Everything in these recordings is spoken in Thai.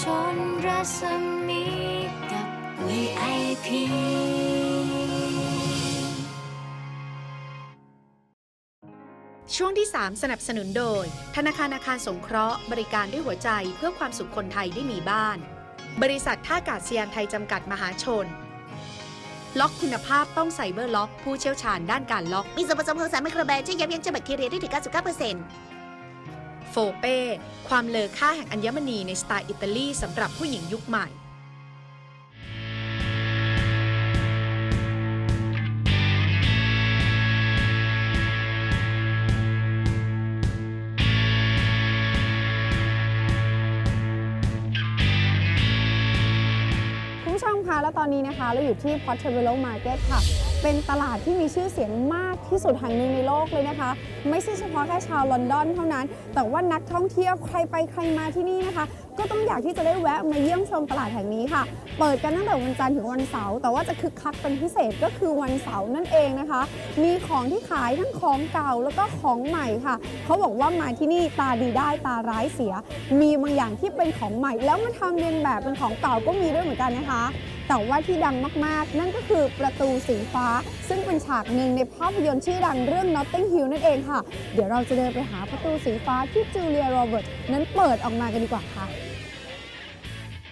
ชนรัศมีกับ VIP ช่วงที่ 3 สนับสนุนโดย ธนาคารอาคารสงเคราะห์ บริการด้วยหัวใจเพื่อความสุขคนไทยได้มีบ้าน บริษัทท่ากาศยานไทยจำกัดมหาชน ล็อกคุณภาพต้องไซเบอร์ล็อก ผู้เชี่ยวชาญด้านการล็อก มีส่วนผสมของสารไมโครแบนช่วยยับยั้งเชื้อแบคทีเรียได้ถึง 99% โฟเป้ ความเลอค่าแห่งอัญมณีในสไตล์อิตาลีสำหรับผู้หญิงยุคใหม่ เราอยู่ที่ Portobello Market ค่ะ เป็นตลาดที่มีชื่อเสียงมากที่สุดแห่งหนึ่งในโลกเลยนะคะ ไม่ใช่เฉพาะแค่ชาวลอนดอนเท่านั้น แต่ว่านักท่องเที่ยวใครไปใครมาที่นี่นะคะ ก็ต้องอยากที่จะได้แวะมาเยี่ยมชมตลาดแห่งนี้ค่ะ เปิดกันตั้งแต่วันจันทร์ถึงวันเสาร์ แต่ว่าจะคึกคักเป็นพิเศษก็คือวันเสาร์นั่นเองนะคะ มีของที่ขายทั้งของเก่าแล้วก็ของใหม่ค่ะ เขาบอกว่ามาที่นี่ตาดีได้ตาร้ายเสีย มีบางอย่างที่เป็นของใหม่แล้วมาทำเรียนแบบเป็นของเก่าก็มีด้วยเหมือนกันนะคะ แต่ว่าที่ดังมากๆ นั่นก็คือประตูสีฟ้า ซึ่งเป็นฉากหนึ่งในภาพยนตร์ชื่อดังเรื่อง Notting Hill นั่นเองค่ะ เดี๋ยวเราจะเดินไปหาประตูสีฟ้าที่จูเลียโรเบิร์ตนั้นเปิดออกมากันดีกว่าค่ะ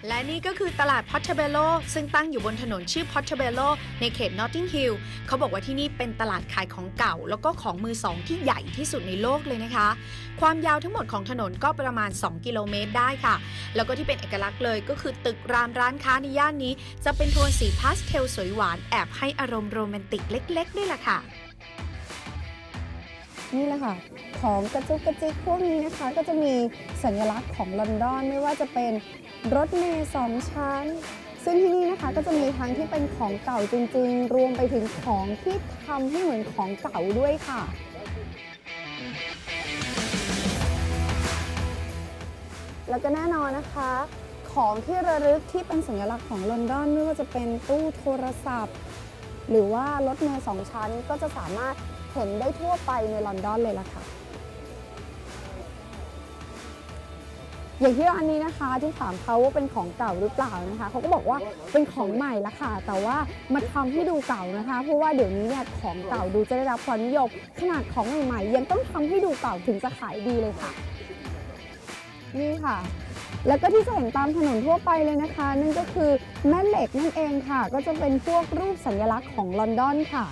และนี่ก็คือตลาด Portobello ซึ่งตั้งอยู่บนถนนชื่อ Portobello ในเขต Notting Hill เขาบอกว่าที่นี่เป็นตลาดขายของเก่า แล้วก็ของมือสองที่ใหญ่ที่สุดในโลกเลยนะคะ ความยาวทั้งหมดของถนนก็ประมาณ 2 กิโลเมตรได้ค่ะ แล้วก็ที่เป็นเอกลักษณ์เลยก็คือตึกรามร้านค้าในย่านนี้ จะเป็นโทนสีพาสเทลสวยหวานแอบให้อารมณ์โรแมนติกเล็ก ๆ ด้วยล่ะค่ะ นี่แหละค่ะของกระจุกกระจิกพวกนี้นะคะ ก็จะมีสัญลักษณ์ของลอนดอนไม่ว่าจะเป็นรถเมล์สองชั้น ซึ่งที่นี่นะคะก็จะมีทั้งที่เป็นของเก่าจริงๆ รวมไปถึงของที่ทำให้เหมือนของเก่าด้วยค่ะแล้วก็แน่นอนนะคะ ของที่ระลึกที่เป็นสัญลักษณ์ของลอนดอนไม่ว่าจะเป็นตู้โทรศัพท์ หรือว่ารถเมล์สองชั้นก็จะสามารถ เห็นได้ทั่วไปในลอนดอนเลยล่ะค่ะ อย่างที่ร้านนี้นะคะที่ถามเขาว่าเป็นของเก่าหรือเปล่านะคะเขาก็บอกว่าเป็นของใหม่ละค่ะ แต่ว่ามาทำให้ดูเก่านะคะเพราะว่าเดี๋ยวนี้เนี่ยของเก่าดูจะได้รับความนิยมขนาดของใหม่ๆยังต้องทำให้ดูเก่าถึงจะขายดีเลยค่ะ นี่ค่ะแล้วก็ที่จะเห็นตามถนนทั่วไปเลยนะคะ นั่นก็คือแม่เหล็กนั่นเองค่ะ ก็จะเป็นพวกรูปสัญลักษณ์ของลอนดอนค่ะ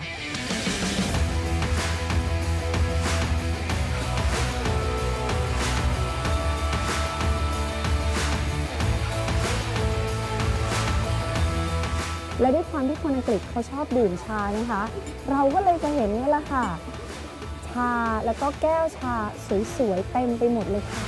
และด้วยความที่คนอังกฤษเขาชอบดื่มชานะคะ เราก็เลยจะเห็นนี่แหละค่ะ ชาแล้วก็แก้วชาสวยๆเต็มไปหมดเลยค่ะ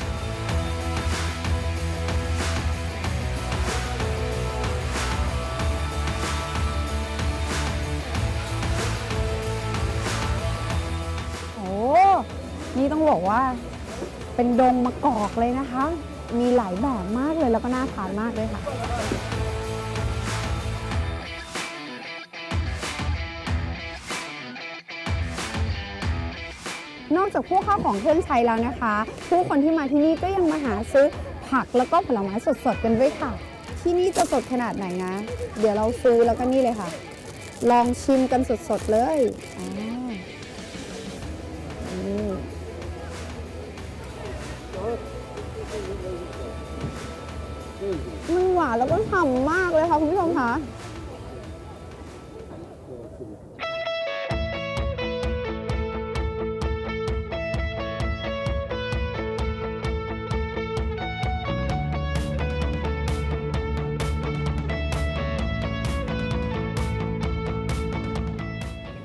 โอ้ นี่ต้องบอกว่าเป็นดงมะกอกเลยนะคะ มีหลายแบบมากเลยแล้วก็น่าทานมากเลยค่ะ นอกจากพวกข้าวของเครื่องใช้แล้วนะคะ ผู้คนที่มาที่นี่ก็ยังมาหาซื้อผักแล้วก็ผลไม้สดๆกันด้วยค่ะ ที่นี่จะสดขนาดไหนนะ เดี๋ยวเราซื้อแล้วก็นี่เลยค่ะ ลองชิมกันสดๆเลยอ่านี่มันหวานแล้วก็ฉ่ำมากเลยค่ะคุณผู้ชมคะ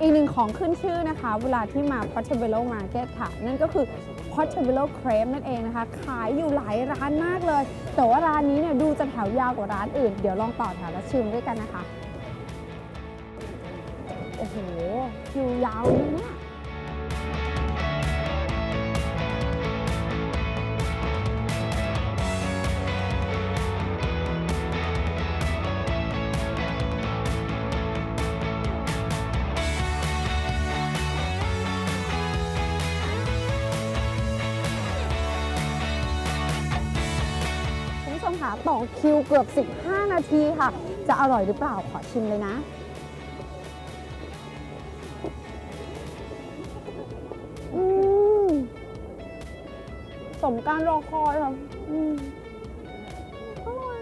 อีกหนึ่งของขึ้นชื่อนะคะ เวลาที่มา Portobello Market ค่ะ นั่นก็คือ Portobello Crepe นั่นเองนะคะ ขายอยู่หลายร้านมากเลย แต่ว่าร้านนี้เนี่ยดูจะแถวยาวกว่าร้านอื่น เดี๋ยวลองต่อแถวและชิมด้วยกันนะคะ โอ้โหคิวยาวเลยเนี่ย ต่อคิวเกือบ 15 นาทีค่ะ จะอร่อยหรือเปล่าขอชิมเลยนะ อืมสมการรอคอยค่ะอืมอร่อย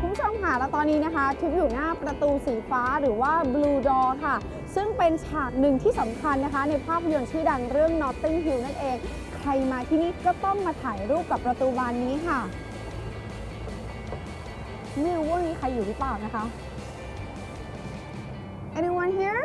คุณผู้ชมค่ะแล้วตอนนี้นะคะทิพย์อยู่หน้าประตูสีฟ้าหรือว่า Blue Door ค่ะ ซึ่งเป็นฉากหนึ่งที่สำคัญนะคะ ในภาพยนตร์ชื่อดังเรื่อง Notting Hill นั่นเอง ใครมาที่นี่ก็ต้องมาถ่ายรูปกับประตูบานนี้ค่ะ ไม่รู้ว่ามีใครอยู่หรือเปล่านะคะ Anyone here?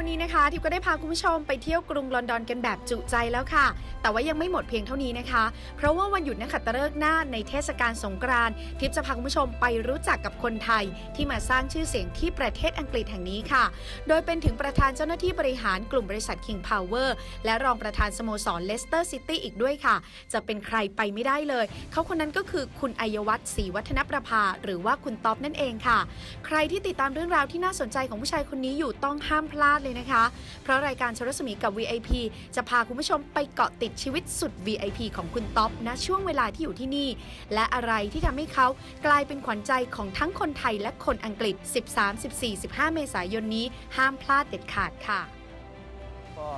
วันนี้นะคะทิพย์ก็ได้พาคุณผู้ชมไปเที่ยวกรุงลอนดอนกันแบบจุใจแล้วค่ะ แต่ว่ายังไม่หมดเพียงเท่านี้นะคะ เพราะว่าวันหยุดนักขัตฤกษ์หน้าในเทศกาลสงกรานต์ทิพย์จะพาคุณผู้ชมไปรู้จักกับคนไทย ที่มาสร้างชื่อเสียงที่ประเทศอังกฤษแห่งนี้ค่ะ โดยเป็นถึงประธานเจ้าหน้าที่บริหารกลุ่มบริษัท King Power และรองประธานสโมสรเลสเตอร์ซิตี้อีกด้วยค่ะ จะเป็นใครไปไม่ได้เลย เขาคนนั้นก็คือคุณอัยวัฒน์ศรีวัฒนประภา หรือว่าคุณต๊อบนั่นเองค่ะ ใครที่ติดตามเรื่องราวที่น่าสนใจของผู้ชายคนนี้อยู่ต้องห้ามพลาดเลยนะคะ เพราะรายการชรสมีกับ VIP จะพาคุณผู้ชมไปเกาะติดชีวิตสุด VIP ของคุณต๊อบณช่วงเวลาที่อยู่ที่นี่ และอะไรที่ทำให้เขากลายเป็นขวัญใจของทั้งคนไทยและคนอังกฤษ 13 14 15 เมษายนนี้ ห้ามพลาดเด็ดขาดค่ะ ก็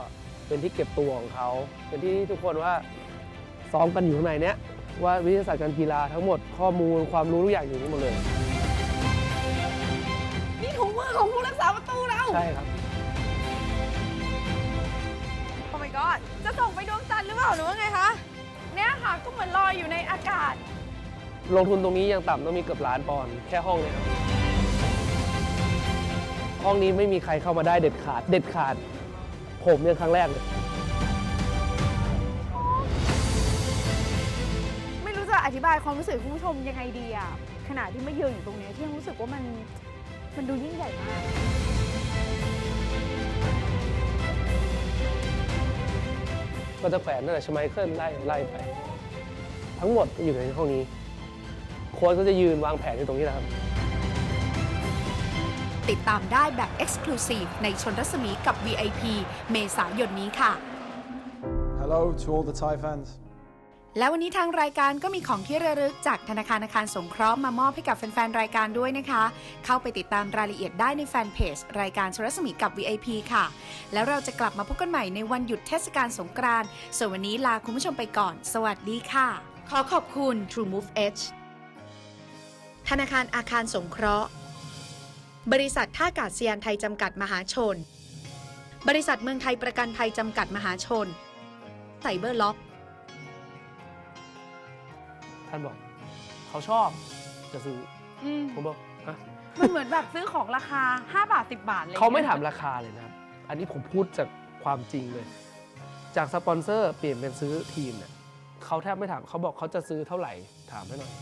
เป็นที่เก็บตัวของเขา เป็นที่ทุกคนว่าซ้อมกันอยู่ข้างในเนี้ยว่าวิทยาศาสตร์การกีฬาทั้งหมดข้อมูลความรู้ทุกอย่างอยู่นี่หมดเลย นี่ถุงมือของผู้รักษาประตูเรา ใช่ครับ อ้ my god จะส่งไปดวงจันทร์หรือเปล่าหรือว่าไงคะ เนี่ยค่ะก็เหมือนลอยอยู่ในอากาศ ลงทุนตรงนี้ยังต่ำต้องมีเกือบล้านปอนด์แค่ห้องเนี้ครับห้องนี้ไม่มีใครเข้ามาได้เด็ดขาด เด็ดขาด ผมเนี่ยครั้งแรกเลยไม่รู้จะอธิบายความรู้สึกคุณผู้ชมยังไงดีอะขณะที่ไม่ยืนอยู่ตรงเนี้ยที่ยังรู้สึกว่ามันมันดูยิ่งใหญ่มาก ก็จะแขวนตั้งแต่ชไมเคิลไล่ไล่ไป ทั้งหมดอยู่ในห้องนี้ โค้ชก็จะยืนวางแผนอยู่ตรงนี้นะครับ ติดตามได้แบบ Exclusive ในชนรัศมีกับ VIP เมษายนนี้ค่ะ Hello to all the Thai fans. และวันนี้ทางรายการก็มีของที่ระลึกจากธนาคารอาคารสงเคราะห์มามอบให้กับแฟนๆรายการด้วยนะคะ เข้าไปติดตามรายละเอียดได้ในแฟนเพจรายการชรสมีกับ VIP ค่ะ แล้วเราจะกลับมาพบกันใหม่ในวันหยุดเทศกาลสงกรานต์ส่วนวันนี้ลาคุณผู้ชมไปก่อน สวัสดีค่ะ ขอขอบคุณ True Move Edge ธนาคารอาคารสงเคราะห์ บริษัทท่ากาศยานไทยจำกัดมหาชน บริษัทเมืองไทยประกันภัยจำกัดมหาชนไซเบอร์ล็อก ท่านบอก เขาชอบจะซื้ออืมผมบอกฮะมันเหมือนแบบซื้อของราคา 5 บาท 10 บาทเลยเขาไม่ถามราคาเลยนะครับ อันนี้ผมพูดจากความจริงเลย จากสปอนเซอร์เปลี่ยนเป็นซื้อทีมเนี่ยเขาแทบไม่ถามเขาบอกเขาจะซื้อเท่าไหร่ถามให้หน่อย